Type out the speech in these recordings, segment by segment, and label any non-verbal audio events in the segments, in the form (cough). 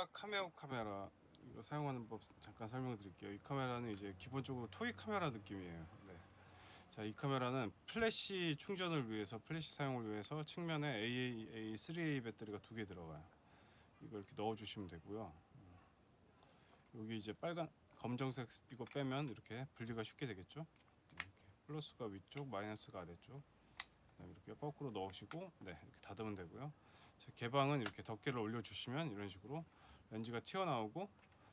카 카메오 카메라 이거 사용하는 법 잠깐 설명드릴게요. 이 카메라는 이제 기본적으로 토이 카메라 느낌이에요. 네. 자, 이 카메라는 플래시 충전을 위해서 플래시 사용을 위해서 측면에 AA 3A 배터리가 두 개 들어가요. 이걸 이렇게 넣어 주시면 되고요. 음. 여기 이제 빨간 검정색 이거 빼면 이렇게 분리가 쉽게 되겠죠? 네, 이렇게 플러스가 위쪽, 마이너스가 아래쪽. 그다음에 이렇게 거꾸로 넣으시고 네, 이렇게 닫으면 되고요. 자, 개방은 이렇게 덮개를 올려 주시면 이런 식으로 렌즈가 튀어나오고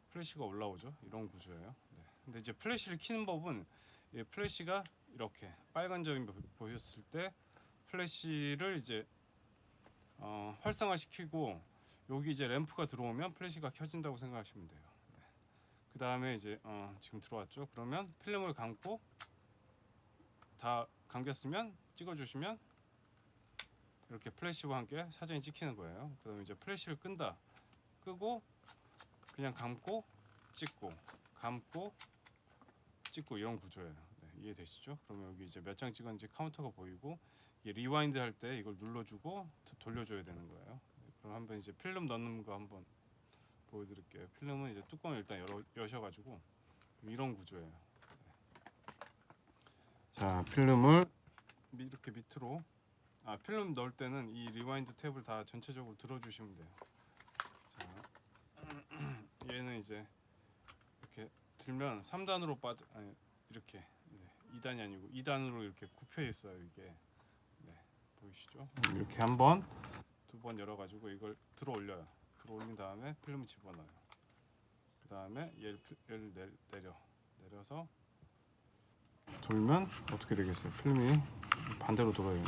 플래시가 올라오죠. 이런 구조예요. 네. 근데 이제 플래시를 키는 법은 이 플래시가 이렇게 빨간 점이 보- 보였을 때 플래시를 이제 어, 활성화시키고 여기 이제 램프가 들어오면 플래시가 켜진다고 생각하시면 돼요. 네. 그 다음에 이제 어, 지금 들어왔죠. 그러면 필름을 감고 다 감겼으면 찍어주시면 이렇게 플래시와 함께 사진이 찍히는 거예요. 그다음에 이제 플래시를 끈다. 끄고 그냥 감고 찍고 감고 찍고 이런 구조예요. 네, 이해되시죠? 그러면 여기 이제 몇 장 찍었는지 카운터가 보이고 이게 리와인드 할 때 이걸 눌러주고 도- 돌려줘야 되는 거예요. 네, 그럼 한번 이제 필름 넣는 거 한번 보여드릴게요. 필름은 이제 뚜껑을 일단 열어, 여셔가지고 이런 구조예요. 네. 자 필름을 미- 이렇게 밑으로 아 필름 넣을 때는 이 리와인드 탭을 다 전체적으로 들어주시면 돼요. 자 얘는 이제 이렇게 들면 3단으로 빠져 아니 이렇게 네, 2단이 아니고 2단으로 이렇게 굽혀 있어요 이게 네, 보이시죠? 이렇게 한 번 두 번 열어가지고 이걸 들어 올려요. 들어 올린 다음에 필름을 집어넣어요. 그 다음에 얘를, 필- 얘를 내, 내려 내려서 돌면 어떻게 되겠어요? 필름이 반대로 돌아요.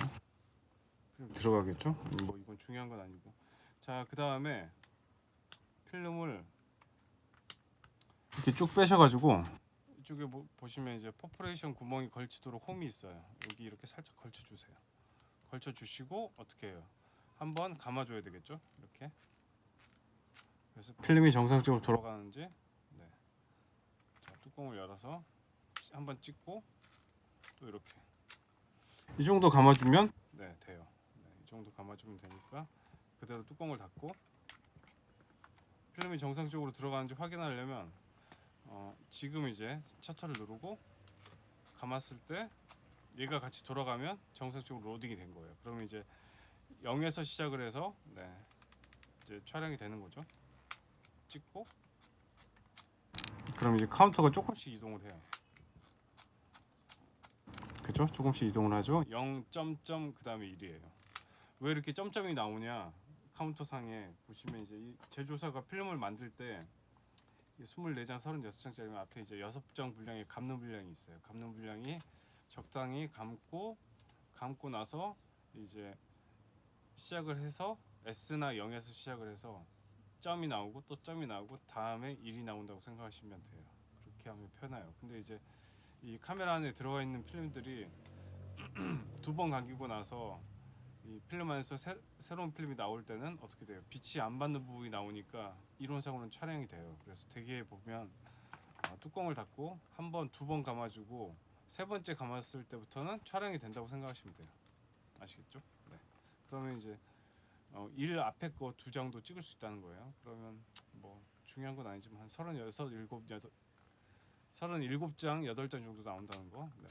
필름 들어가겠죠? 뭐 이건 중요한 건 아니고. 자, 그 다음에 필름을 이렇게 쭉 빼셔가지고 이쪽에 보, 보시면 이제 퍼포레이션 구멍이 걸치도록 홈이 있어요. 여기 이렇게 살짝 걸쳐주세요. 걸쳐주시고 어떻게 해요? 한번 감아줘야 되겠죠? 이렇게. 그래서 필름이 정상적으로 돌아가는지 네. 자, 뚜껑을 열어서 한번 찍고 또 이렇게 이 정도 감아주면 네 돼요. 네, 이 정도 감아주면 되니까 그대로 뚜껑을 닫고 필름이 정상적으로 들어가는지 확인하려면 어, 지금 이제 셔터를 누르고 감았을 때 얘가 같이 돌아가면 정상적으로 로딩이 된 거예요. 그러면 이제 0에서 시작을 해서 네 이제 촬영이 되는 거죠. 찍고 그럼 이제 카운터가 조금씩 이동을 해요. 그죠? 조금씩 이동을 하죠. 0 점점 그 다음에 1이에요. 왜 이렇게 점점이 나오냐? 카운터 상에 보시면 이제 이 제조사가 필름을 만들 때 24장, 36장짜리면 앞에 이제 6장 분량의 감는 분량이 있어요. 감는 분량이 적당히 감고 감고 나서 이제 시작을 해서 S나 0에서 시작을 해서 점이 나오고 또 점이 나오고 다음에 1이 나온다고 생각하시면 돼요. 그렇게 하면 편해요. 근데 이제 이 카메라 안에 들어가 있는 필름들이 (clears throat) 두 번 감기고 나서 이 필름 안에서 새, 새로운 필름이 나올 때는 어떻게 돼요? 빛이 안 받는 부분이 나오니까 이론상으로는 촬영이 돼요. 그래서 대개 보면 어, 뚜껑을 닫고 한 번, 두 번 감아주고 세 번째 감았을 때부터는 촬영이 된다고 생각하시면 돼요. 아시겠죠? 네. 그러면 이제 어, 일 앞에 거 두 장도 찍을 수 있다는 거예요. 그러면 뭐 중요한 건 아니지만 한 서른여섯, 일곱, 여덟, 서른일곱 장, 여덟 장 정도 나온다는 거. 네.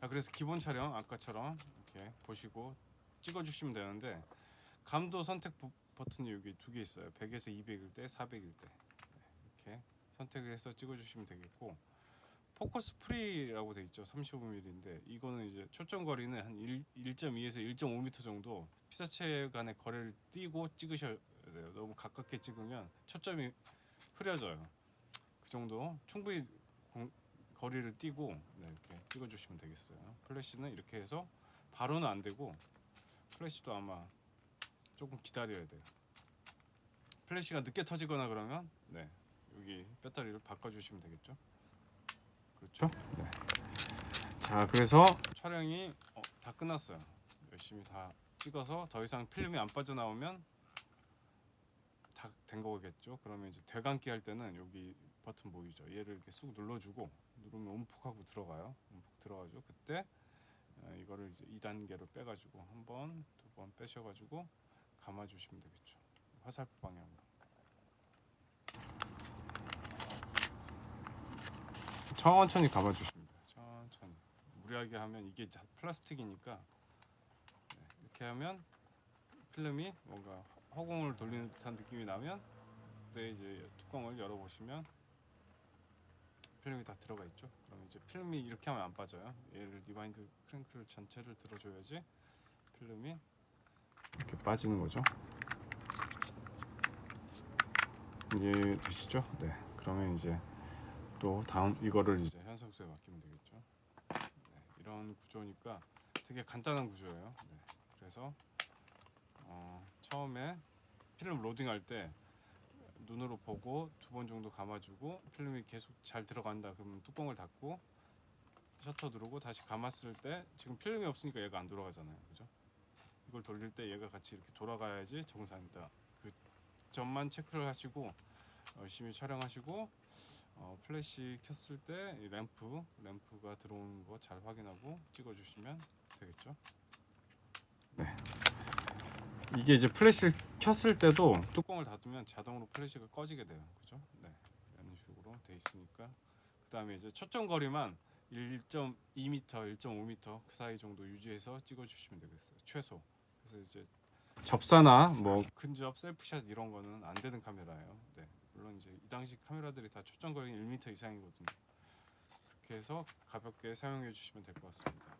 자, 그래서 기본 촬영 아까처럼 이렇게 보시고 찍어주시면 되는데 감도 선택 부, 버튼이 여기 두 개 있어요. 100에서 200일 때, 400일 때 네, 이렇게 선택을 해서 찍어주시면 되겠고 포커스 프리라고 돼 있죠. 35mm인데 이거는 이제 초점 거리는 한 1, 1.2에서 1.5m 정도 피사체 간의 거리를 띄고 찍으셔야 돼요. 너무 가깝게 찍으면 초점이 흐려져요. 그 정도 충분히 공- 거리를 띄고 네, 이렇게 찍어주시면 되겠어요. 플래시는 이렇게 해서 바로는 안 되고 플래시도 아마 조금 기다려야 돼요. 플래시가 늦게 터지거나 그러면 네 여기 배터리를 바꿔주시면 되겠죠. 그렇죠? 네. 자 그래서 촬영이 어, 다 끝났어요. 열심히 다 찍어서 더 이상 필름이 안 빠져나오면 다 된 거겠죠. 그러면 이제 되감기 할 때는 여기 버튼 보이죠. 얘를 이렇게 쑥 눌러주고 누르면 움푹 하고 들어가요. 움푹 들어가죠. 그때 어, 어, 이거를 이제 2단계로 빼가지고 한 번, 두 번 빼셔가지고 감아주시면 되겠죠. 화살표 방향으로. 천천히 감아주십니다. 천천히. 무리하게 하면 이게 플라스틱이니까 네, 이렇게 하면 필름이 뭔가 허공을 돌리는 듯한 느낌이 나면 그때 이제 뚜껑을 열어보시면 필름이 다 들어가 있죠. 그럼 이제 필름이 이렇게 하면 안 빠져요. 얘를 리바인드 크랭크를 전체를 들어줘야지 필름이 이렇게 빠지는 거죠. 이해 되시죠? 네. 그러면 이제 또 다음 이거를 이제 현석수에 맡기면 되겠죠. 네. 이런 구조니까 되게 간단한 구조예요. 네. 그래서 어, 처음에 필름 로딩할 때 눈으로 보고 두 번 정도 감아주고 필름이 계속 잘 들어간다 그러면 뚜껑을 닫고 셔터 누르고 다시 감았을 때 지금 필름이 없으니까 얘가 안 돌아가잖아요 그죠 이걸 돌릴 때 얘가 같이 이렇게 돌아가야지 정상이다 그 점만 체크를 하시고 열심히 촬영하시고 어, 플래시 켰을 때이 램프 램프가 들어오는 거 잘 확인하고 찍어주시면 되겠죠 이게 이제 플래시를 켰을 때도 뚜껑을 닫으면 자동으로 플래시가 꺼지게 돼요. 그죠? 네. 이런 식으로 돼 있으니까 그 다음에 이제 초점 거리만 1.2m, 1.5m 그 사이 정도 유지해서 찍어 주시면 되겠어요. 최소. 그래서 이제 접사나 뭐 근접 셀프샷 이런 거는 안 되는 카메라예요. 네. 물론 이제 이 당시 카메라들이 다 초점 거리는 1m 이상이거든요. 그렇게 해서 가볍게 사용해 주시면 될 것 같습니다.